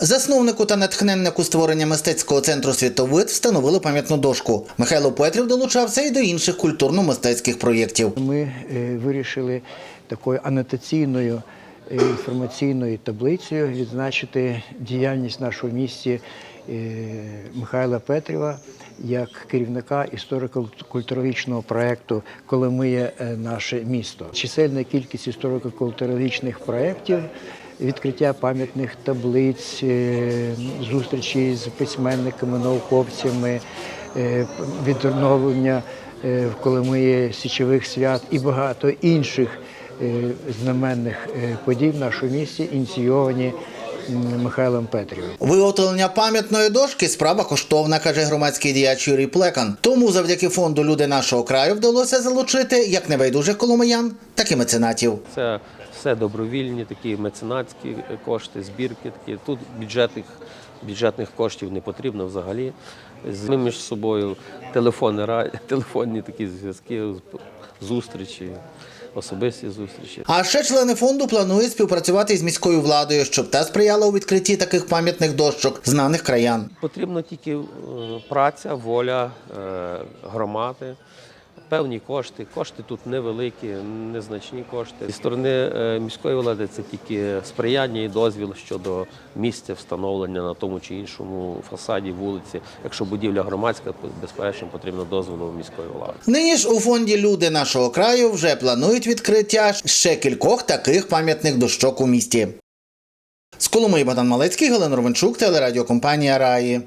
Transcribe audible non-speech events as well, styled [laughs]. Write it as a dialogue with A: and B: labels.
A: Засновнику та натхненнику створення мистецького центру світовид встановили пам'ятну дошку. Михайло Петрів долучався і до інших культурно-мистецьких проєктів.
B: Ми е, вирішили такою анотаційною е, інформаційною таблицею відзначити діяльність нашого місті е, Михайла Петрєва як керівника історико-культурологічного проєкту Коломиє наше місто. Чисельна кількість історико-культурологічних проєктів. Відкриття пам'ятних таблиць, е, зустрічі з письменниками, науковцями, е, відновлення е, в Коломиї січових свят і багато інших е, знаменних е, подій в нашому місті ініційовані Михайлом Петрівим.
A: Виготовлення пам'ятної дошки справа коштовна, каже громадський діяч Юрій Плекан. Тому завдяки фонду Люди нашого краю вдалося залучити як небайдужих коломиян, так і меценатів.
C: Це все добровільні такі меценатські кошти, збірки такі. Тут бюджетних, бюджетних коштів не потрібно взагалі. З- Ми між собою телефони, [laughs] телефонні такі зв'язки, зустрічі, особисті зустрічі.
A: А ще члени фонду планують співпрацювати із міською владою, щоб та сприяла у відкритті таких пам'ятних дощок знаних краян.
C: Потрібна тільки е, праця, воля е, громади, певні кошти. Кошти тут невеликі, незначні кошти. Зі сторони е, міської влади це тільки сприяння і дозвіл щодо місця встановлення на тому чи іншому фасаді вулиці. Якщо будівля громадська, то, безперечно потрібно дозволу міської влади.
A: Нині ж у фонді Люди нашого краю вже планують відкриття ще кількох таких пам'ятних дощок у місті. З Коломиї Богдан Малецький, Галина Ровенчук, телерадіокомпанія Раї.